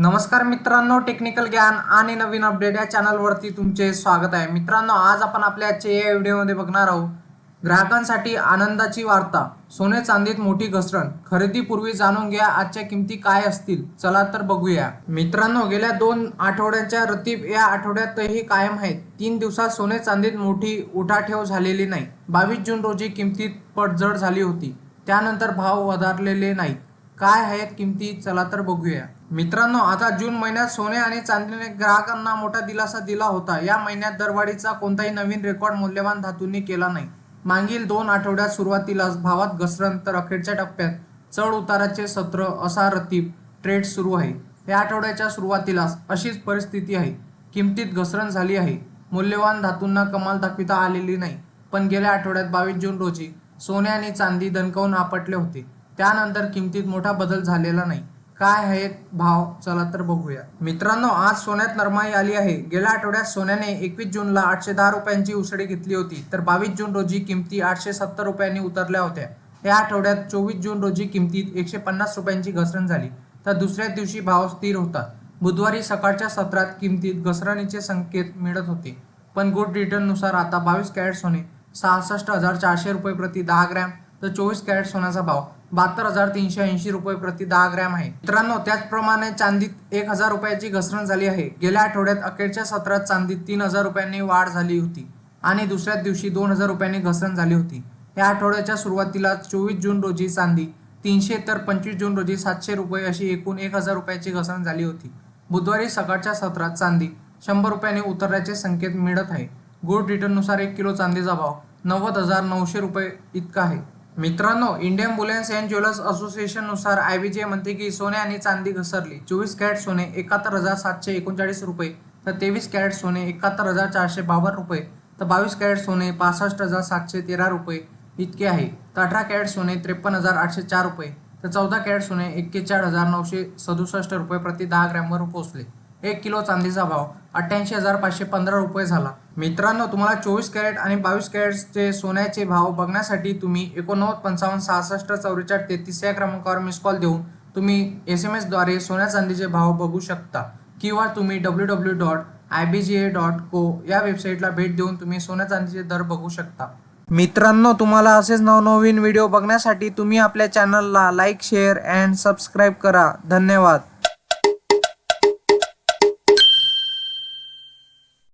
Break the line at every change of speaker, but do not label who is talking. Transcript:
नमस्कार मित्रांनो टेक्निकल ज्ञान आणि नवीन अपडेट या चॅनलवरती तुमचे स्वागत आहे. मित्रांनो आज आपण आपल्या आजच्या या व्हिडिओमध्ये बघणार आहोत ग्राहकांसाठी आनंदाची वार्ता. सोने चांदीत मोठी घसरण. खरेदीपूर्वी जाणून घ्या आजच्या किमती काय असतील? चला तर बघूया. मित्रांनो गेल्या दोन आठवड्यांच्या रतीब या आठवड्यातही कायम आहेत. तीन दिवसात सोने चांदीत मोठी उठाठेव झालेली नाही. बावीस जून रोजी किमतीत पडझड झाली होती. त्यानंतर भाव वधारलेले नाही काय आहेत किमती? चला तर बघूया. मित्रांनो आता जून महिन्यात सोने आणि चांदीने ग्राहकांना मोठा दिलासा दिला होता. या महिन्यात दरवाढीचा कोणताही नवीन रेकॉर्ड मूल्यवान धातूंनी केला नाही. मागील दोन आठवड्यात सुरुवातीलाच भावात घसरण तर अखेरच्या टप्प्यात चढ उताराचे सत्र असा रतीब ट्रेड सुरू आहे. या आठवड्याच्या सुरुवातीलाच अशीच परिस्थिती आहे. किमतीत घसरण झाली आहे. मूल्यवान धातूंना कमाल दाखविता आलेली नाही. पण गेल्या आठवड्यात बावीस जून रोजी सोने आणि चांदी दणकावून आपटले होते. त्यानंतर किमतीत मोठा बदल झालेला नाही. काय आहेत भाव? चला तर बघूया. मित्रांनो आज सोन्यात नरमाई आली आहे. गेल्या आठवड्यात सोन्याने एकवीस जूनला आठशे दहा रुपयांची उसळी घेतली होती. तर बावीस जून रोजी किमती आठशे सत्तर रुपयांनी उतरल्या होत्या. या आठवड्यात चोवीस जून रोजी किमतीत एकशे पन्नास रुपयांची घसरण झाली. तर दुसऱ्या दिवशी भाव स्थिर होता. बुधवारी सकाळच्या सत्रात किमतीत घसरणीचे संकेत मिळत होते. पण गुड रिटर्ननुसार आता बावीस कॅरेट सोने सहासष्ट हजार चारशे रुपये प्रति दहा ग्रॅम तर चोवीस कॅरेट सोन्याचा भाव. बहात्तर हजार तीनशे ऐंशी रुपये प्रति दहा ग्रॅम आहे. मित्रांनो त्याचप्रमाणे चांदीत एक हजार रुपयाची घसरण झाली आहे. गेल्या आठवड्यात अखेरच्या सत्रात चांदीत तीन हजार रुपयांनी वाढ झाली होती आणि दुसऱ्याच दिवशी दोन हजार रुपयांनी घसरण झाली होती. या आठवड्याच्या सुरुवातीला चोवीस जून रोजी चांदी तीनशे तर पंचवीस जून रोजी सातशे रुपये अशी एकूण एक हजार रुपयाची घसरण झाली होती. बुधवारी सकाळच्या सत्रात चांदी शंभर रुपयांनी उतरल्याचे संकेत मिळत आहे. गुड रिटर्ननुसार एक किलो चांदीचा भाव नव्वद हजार नऊशे रुपये इतका आहे. मित्रांनो इंडियन बुलियन्स अँड ज्वेलर्स असोसिएशननुसार आय बी जे म्हणते की सोने आणि चांदी घसरली. चोवीस कॅरेट सोने एकाहत्तर हजार सातशे एकोणचाळीस रुपये. तर तेवीस कॅरेट सोने एकाहत्तर हजार चारशे बावन्न रुपये. तर बावीस कॅरेट सोने पासष्ट हजार सातशे तेरा रुपये. इतके आहे. तर अठरा कॅरेट सोने त्रेपन्न हजार आठशे चार रुपये. तर चौदा कॅरेट सोने एक्केचाळीस हजार नऊशे सदुसष्ट रुपये प्रति दहा ग्रॅमवर पोहोचले. एक किलो चांदीचा भाव अठ्ठ्याऐंशी हजार पाचशे पंधरा रुपये झाला. मित्रांनो तुम्हाला चोवीस कॅरेट आणि बावीस कॅरेटचे सोन्याचे भाव बघण्यासाठी तुम्ही एकोणनव्वद पंचावन्न सहासष्ट चौवेचाळीस तेहतीस या क्रमांकावर मिस कॉल देऊन तुम्ही एस एम एसद्वारे सोन्या चांदीचे भाव बघू शकता. किंवा तुम्ही W W dot I B G A dot co या वेबसाईटला भेट देऊन तुम्ही सोन्या चांदीचे दर बघू शकता. मित्रांनो तुम्हाला असेच नवनवीन व्हिडिओ बघण्यासाठी तुम्ही आपल्या चॅनलला लाईक शेअर अँड सबस्क्राईब करा. धन्यवाद.